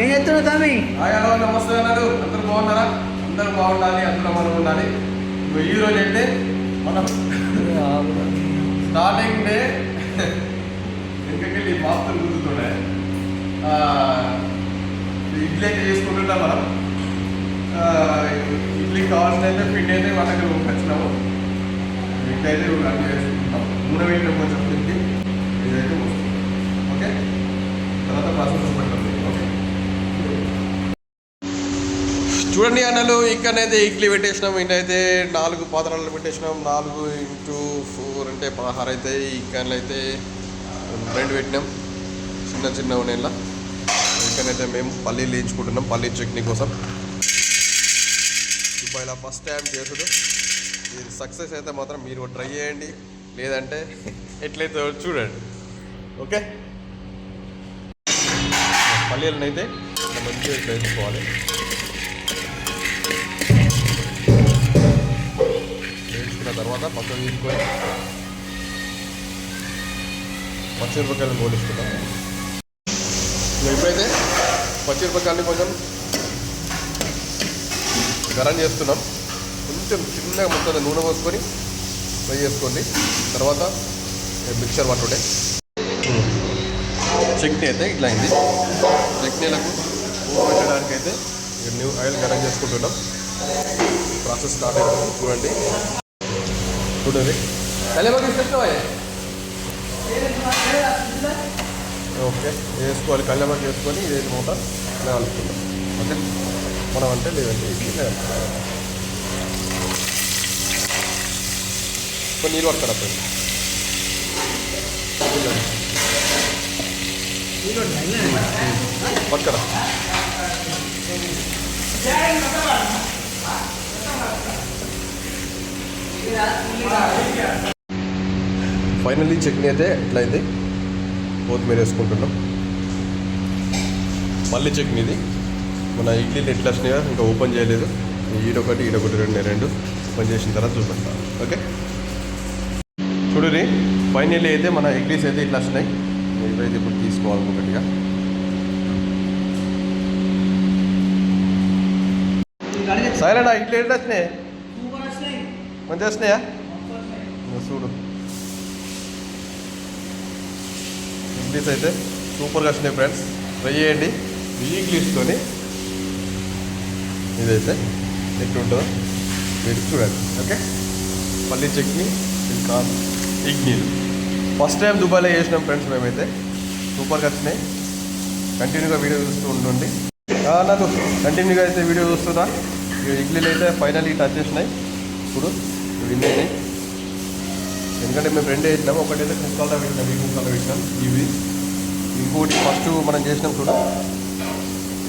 ఏం చేస్తున్నావు తమ్మి? ఆయన నమస్తే అన్నారు. అందరూ బాగున్నారా? అందరూ బాగుండాలి అందరూ మనం ఉండాలి. ఈ రోజు అయితే మనం స్టార్టింగ్ డే ఇంకెళ్ళి మాపులు గుర్తుండే ఇడ్లీ అయితే చేసుకుంటుంటాం మనం. ఇడ్లీ కావాల్సిన అయితే పిండి అయితే మన దగ్గర వచ్చినాము ఇడ్లీ అయితే అన్నీ చేసుకుంటాం. మూడవ ఇంట్లో కొంచెం తిండి ఇదైతే వస్తుంది. ఓకే? తర్వాత ప్రాసెస్ పెట్టాం చూడండి అన్నలు ఇక్కడనైతే ఇడ్లీ పెట్టేసినాం ఇన్నైతే నాలుగు పాత్రలు పెట్టేసినాం నాలుగు ఇంటూ ఫోర్ అంటే పదహారు అయితే ఇక్కడైతే అయితే రెండు పెట్టినాం. చిన్న చిన్న నెల ఇక్కడైతే మేము పల్లీలు వేయించుకుంటున్నాం పల్లీ చట్నీ కోసం. దుబాయ్లో ఫస్ట్ టైం చేసుడు ఇది సక్సెస్ అయితే మాత్రం మీరు ట్రై చేయండి. లేదంటే ఎట్లయితే చూడండి. ఓకే? పల్లీలను అయితే మంచిగా ఇట్లా వేసుకోవాలి తర్వాత పక్కకు తీసుకొని పచ్చిమిరపకాయలను పోలిస్తున్నాం ఇప్పుడైతే పచ్చిమిరపకాయలు కొంచెం గరం చేస్తున్నాం. కొంచెం చిన్నగా మొత్తం నూనె పోసుకొని ఫ్రై చేసుకోండి. తర్వాత మిక్చర్ పట్టుడే. చట్నీ అయితే ఇట్లా అయింది. చట్నీలకు పెట్టడానికి అయితే న్యూ ఆయిల్ గరం చేసుకుంటున్నాం. ప్రాసెస్ స్టార్ట్ అవుతుంది చూడండి. చూడండి కలియమకి ఇస్తున్నావా ఓకే వేసుకోవాలి కళ్యాణకి వేసుకొని ఇదేది మూట ఇలా కలుపుకుందాం ఓకే మనం అంటే లేదంటే ఇది ఇలా కలుపుకుందాం. కొన్ని నీళ్ళు పడతారు అప్పుడు పక్కన ఫైనల్లీ చట్నీ అయితే ఇట్లా అయింది కొత్తిమీర వేసుకుంటున్నాం. మళ్ళీ చట్నీ ఇది. మన ఇడ్లీలు ఎట్లా వచ్చినాయో ఇంకా ఓపెన్ చేయలేదు. ఈడొకటి ఈడొకటి రెండు రెండు. ఓపెన్ చేసిన తర్వాత చూపెడతాం. ఓకే? చూడురి ఫైనల్లీ అయితే మన ఇడ్లీస్ అయితే ఇట్లా వచ్చినాయి. ఇవైతే ఇప్పుడు తీసుకోవాలి ఒకటిగా సైలెంట్ ఇడ్లీ ఎట్లా వచ్చినాయి? మంచిగా వచ్చినాయా? చూడు. ఇడ్లీస్ అయితే సూపర్గా వచ్చినాయి ఫ్రెండ్స్ ట్రై చేయండి ఈ ఇడ్లీస్తోని ఇదైతే ఎట్లుంటుందో మీరు చూడండి ఓకే మళ్ళీ చట్నీ ఇంకా ఇడ్లీలు ఫస్ట్ టైం దుబాయ్లో చేసినాం ఫ్రెండ్స్ మేమైతే. సూపర్గా వచ్చినాయి. కంటిన్యూగా వీడియో చూస్తూ ఉండండి. నాకు కంటిన్యూగా అయితే వీడియో చూస్తున్నా. ఇడ్లీలు అయితే ఫైనల్ టచ్ చేసినాయి. ఇప్పుడు విన్ అయినాయి ఎందుకంటే మేము రెండు వేసినాం ఒకటైతే కుక్కలతో వేసినాం ఈ కుక్కల్లో వేసినాం. ఇవి. ఇంకోటి ఫస్ట్ మనం చేసినాం చూడ.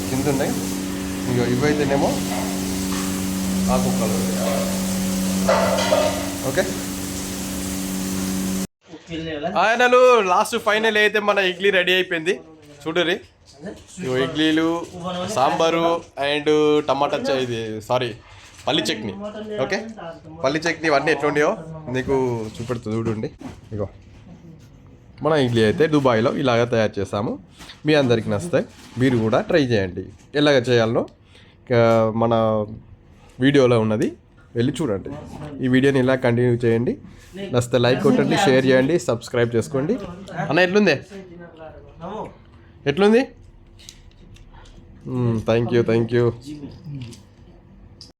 కింద ఉన్నాయి. ఇక ఇవైతేనేమో ఆ కుక్కలు ఓకే? ఆయనలు లాస్ట్ ఫైనల్ అయితే మన ఇడ్లీ రెడీ అయిపోయింది. చూడరి ఇగో ఇడ్లీలు సాంబారు అండ్ టమాటా చ- ఇది సారీ. పల్లి చట్నీ. ఓకే? పల్లి చట్నీ ఇవన్నీ ఎట్లుండేవో నీకు చూపెడుతుంది చూడండి. ఇగో. మన ఇడ్లీ అయితే దుబాయ్లో ఇలాగ తయారు చేస్తాము. మీ అందరికి నస్తాయి మీరు కూడా ట్రై చేయండి. ఎలాగ చేయాలనో మన వీడియోలో ఉన్నది. వెళ్ళి చూడండి. ఈ వీడియోని ఇలా కంటిన్యూ చేయండి. నచ్చితే లైక్ కొట్టండి షేర్ చేయండి సబ్స్క్రైబ్ చేసుకోండి. అన్న ఎట్లుంది? ఎట్లుంది? Thank you thank you